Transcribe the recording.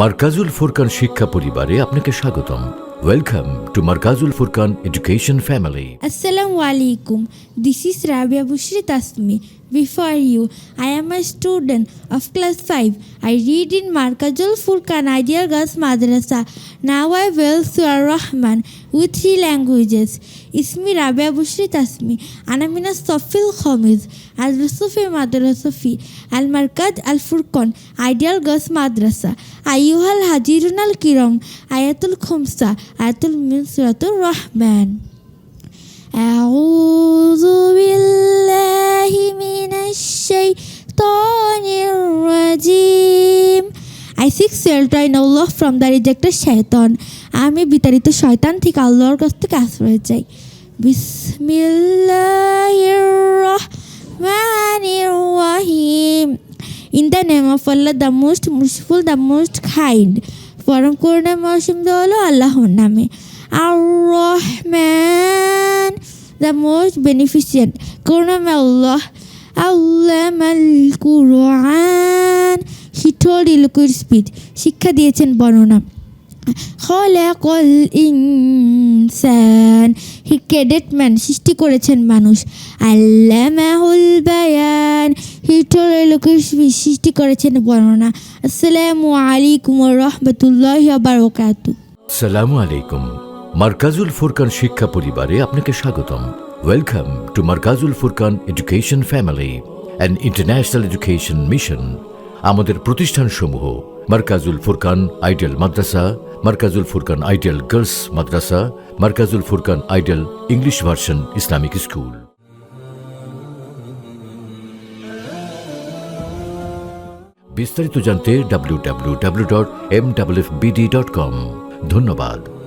মার্কাজুল ফুরকান শিক্ষা পরিবারে আপনাকে স্বাগতম welcome to Markazul Furqan education family আসসালামু আলাইকুম this is Rabia Bushri Tasmi. Before you, I am a student of class 5. I read in Markazul Furkan Ideal Girls Madrasa. Now I will Surah Rahman with three languages. Ismi Rabia Bushri Tasmi. Anamina Sofil Khomiz. Al Rusufi Madrasafi. Al Markaz Al Furqan Ideal Girls Madrasa. Ayuhal Hajirun Al Kiram. Ayatul Khumsa. Ayatul Min Suratul Rahman. أعوذ الشيطان الرجيم I seek shelter in Allah from the rejected shaitan. আমি বিতাড়িত শয়তান থেকে আল্লাহর কাছ থেকে আশ্রয় চাই বিসমিল্লাহির রহমানির রহিম In the name of Allah, the most merciful, the most kind. পরম করুণা মৌসুম হলো আল্লাহর নামে আর রহমান দ্য মোস্ট বেনিফিশিয়েন্ট করুণামে আল্লাহ আল্লাহ কুরআন। ইলকুইড স্পিচ শিক্ষা দিয়েছেন বর্ণনা। খলাকল ইনসান। হি ক্রেডেট ম্যান সৃষ্টি করেছেন মানুষ। আল্লামাহুল বায়ান। হি টোল্ড ইলকুইড স্পিচ সৃষ্টি করেছেন বর্ণনা। আসসালামু আলাইকুম রহমতুল্লাহ বারকাতু সালামু আলাইকুম। মার্কাজুল ফুরকান শিক্ষা পরিবারে আপনাকে স্বাগতম। Welcome to Markazul Furqan education family and international education mission আমাদের প্রতিষ্ঠানসমূহ Markazul Furqan ideal madrasa, Markazul Furqan ideal girls Madrasa, Markazul Furqan ideal English version Islamic school. বিস্তারিত জানতে W W W dot M W dot com ধন্যবাদ।